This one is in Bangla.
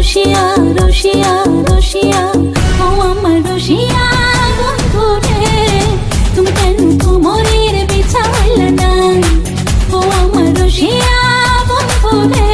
রসিয়া রসিয়া রসিয়া। ও আমার রসিয়া বন্ধু রে তুমি কেন কোমরের বিছা হইলা নাই ও আমার রসিয়া বন্ধু রে